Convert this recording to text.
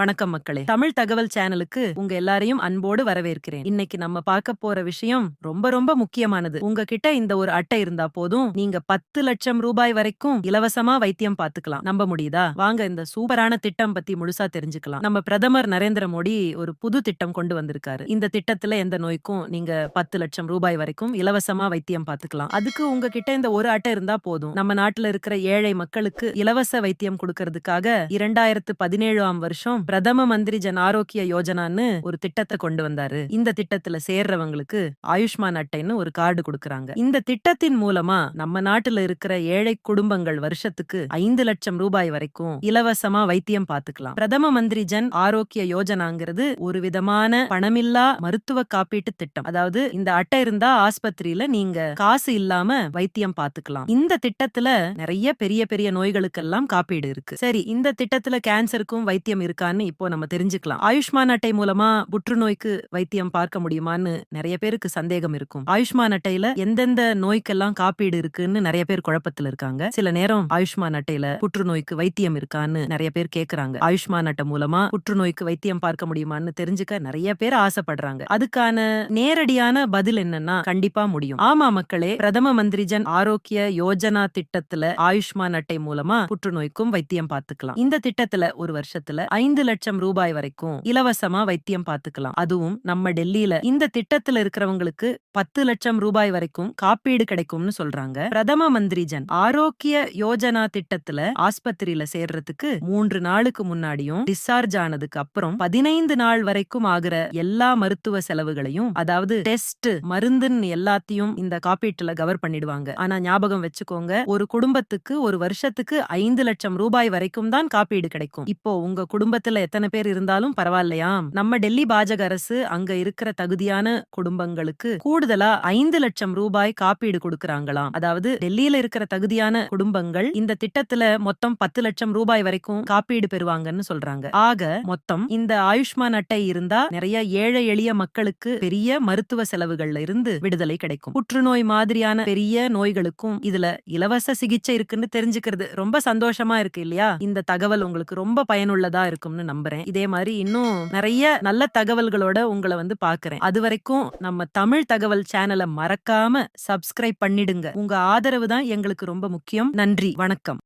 வணக்கம் மக்களே. தமிழ் தகவல் சேனலுக்கு உங்க எல்லாரையும் அன்போடு வரவேற்கிறேன். இன்னைக்கு நம்ம பார்க்க போற விஷயம் ரொம்ப ரொம்ப முக்கியமானது. உங்ககிட்ட இந்த ஒரு அட்டை இருந்தா போதும் நீங்க பத்து லட்சம் ரூபாய் வரைக்கும் இலவசமா வைத்தியம் பார்த்துக்கலாம். நம்ப முடியுதா? வாங்க இந்த சூப்பரான திட்டம் பத்தி முழுசா தெரிஞ்சுக்கலாம். நம்ம பிரதமர் நரேந்திர மோடி ஒரு புது திட்டம் கொண்டு வந்திருக்காரு. இந்த திட்டத்துல எந்த நோய்க்கும் நீங்க பத்து லட்சம் ரூபாய் வரைக்கும் இலவசமா வைத்தியம் பார்த்துக்கலாம். அதுக்கு உங்ககிட்ட இந்த ஒரு அட்டை இருந்தா போதும். நம்ம நாட்டுல இருக்கிற ஏழை மக்களுக்கு இலவச வைத்தியம் கொடுக்கறதுக்காக இரண்டாயிரத்து பதினேழாம் வருஷம் பிரதம மந்திரி ஜன் ஆரோக்கிய யோஜனான்னு ஒரு திட்டத்தை கொண்டு வந்தாரு. இந்த திட்டத்துல சேர்றவங்களுக்கு ஆயுஷ்மான் அட்டைன்னு ஒரு கார்டு கொடுக்கறாங்க. இந்த திட்டத்தின் மூலமா நம்ம நாட்டுல இருக்கிற ஏழை குடும்பங்கள் வருஷத்துக்கு ஐந்து லட்சம் ரூபாய் வரைக்கும் இலவசமா வைத்தியம் பார்த்துக்கலாம் பிரதம மந்திரி ஜன் ஆரோக்கிய யோஜனாங்கிறது ஒரு விதமான பணமில்லா மருத்துவ காப்பீட்டு திட்டம். அதாவது இந்த அட்டை இருந்தா ஆஸ்பத்திரியில நீங்க காசு இல்லாம வைத்தியம் பார்த்துக்கலாம் இந்த திட்டத்துல நிறைய பெரிய பெரிய நோய்களுக்கெல்லாம் காப்பீடு இருக்கு. சரி இந்த திட்டத்துல கேன்சருக்கும் வைத்தியம் இருக்கான்னு இப்போ நம்ம தெரிஞ்சுக்கலாம். ஆயுஷ்மான் அட்டை மூலமா புற்றுநோய்க்கு வைத்தியம் பார்க்க முடியுமான்னு நிறைய பேருக்கு சந்தேகம் இருக்கும். ஆயுஷ்மான் அட்டையில எந்தெந்த நோய்க்கெல்லாம் காப்பீடு இருக்குன்னு நிறைய பேர் குழப்பத்துல இருக்காங்க. சில நேரம் ஆயுஷ்மான் அட்டையில புற்றுநோய்க்கு வைத்தியம் இருக்கான்னு நிறைய பேர் கேக்குறாங்க. ஆயுஷ்மான் அட்டை மூலமா புற்றுநோய்க்கு வைத்தியம் பார்க்க முடியுமான்னு தெரிஞ்சுக்க நிறைய பேர் ஆசைப்படுறாங்க. அதுக்கான நேரடியான பதில் என்னன்னா கண்டிப்பா முடியும். ஆமா மக்களே பிரதம மந்திரி ஜன் ஆரோக்கிய யோஜனா திட்டத்துல ஆயுஷ்மான் அட்டை மூலமா புற்றுநோய்க்கும் வைத்தியம் பார்த்துக்கலாம். இந்த திட்டத்துல ஒரு வருஷத்துல ஐந்து லட்சம் ரூபாய் வரைக்கும் இலவசமா வைத்தியம் பார்த்துக்கலாம். அதுவும் நம்ம டெல்லியில இந்த திட்டத்துல இருக்கிறவங்களுக்கு பத்து லட்சம் ரூபாய் வரைக்கும் காப்பீடு கிடைக்கும்னு சொல்றாங்க. பிரதம மந்திரி ஜன் ஆரோக்கிய யோஜனா திட்டத்துல ஆஸ்பத்திரியில சேர்றதுக்கு மூன்று நாளுக்கு முன்னாடியும் டிஸ்சார்ஜ் ஆனதுக்கு அப்புறம் பதினைந்து நாள் வரைக்கும் ஆகுற எல்லா மருத்துவ செலவுகளையும் அதாவது டெஸ்ட் மருந்துன்னு எல்லாத்தையும் இந்த காப்பீட்டுல கவர் பண்ணிடுவாங்க. ஆனா ஞாபகம் வச்சுக்கோங்க ஒரு குடும்பத்துக்கு ஒரு வருஷத்துக்கு ஐந்து லட்சம் ரூபாய் வரைக்கும் தான் காப்பீடு கிடைக்கும். இப்போ உங்க குடும்பத்துல எத்தனை பேர் இருந்தாலும் பரவாயில்லையாம் நம்ம டெல்லி பாஜக அரசு அங்க இருக்கிற தகுதியான குடும்பங்களுக்கு கூடுதலா ஐந்து லட்சம் ரூபாய் காப்பீடு கொடுக்கறாங்களாம். அதாவது டெல்லியில இருக்கிற தகுதியான குடும்பங்கள் இந்த திட்டத்துல மொத்தம் பத்து லட்சம் ரூபாய் வரைக்கும் காப்பீடு பெறுவாங்கன்னு சொல்றாங்க. ஆக மொத்தம் இந்த ஆயுஷ்மான் அட்டை இருந்தா நிறைய ஏழை எளிய மக்களுக்கு பெரிய மருத்துவ செலவுகள்ல இருந்து விடுதலை கிடைக்கும். புற்றுநோய் மாதிரியான பெரிய நோய்களுக்கும் இதுல இலவச சிகிச்சை இருக்குன்னு தெரிஞ்சுக்கிறது ரொம்ப சந்தோஷமா இருக்கு இல்லையா? இந்த தகவல் உங்களுக்கு ரொம்ப பயனுள்ளதா இருக்கும்னு நம்புறேன். இதே மாதிரி இன்னும் நிறைய நல்ல தகவல்களோட உங்களை வந்து பாக்குறேன். அது வரைக்கும் நம்ம தமிழ் தகவல் சேனலை மறக்காம சப்ஸ்கிரைப் பண்ணிடுங்க. உங்க ஆதரவு தான் எங்களுக்கு ரொம்ப முக்கியம். நன்றி. வணக்கம்.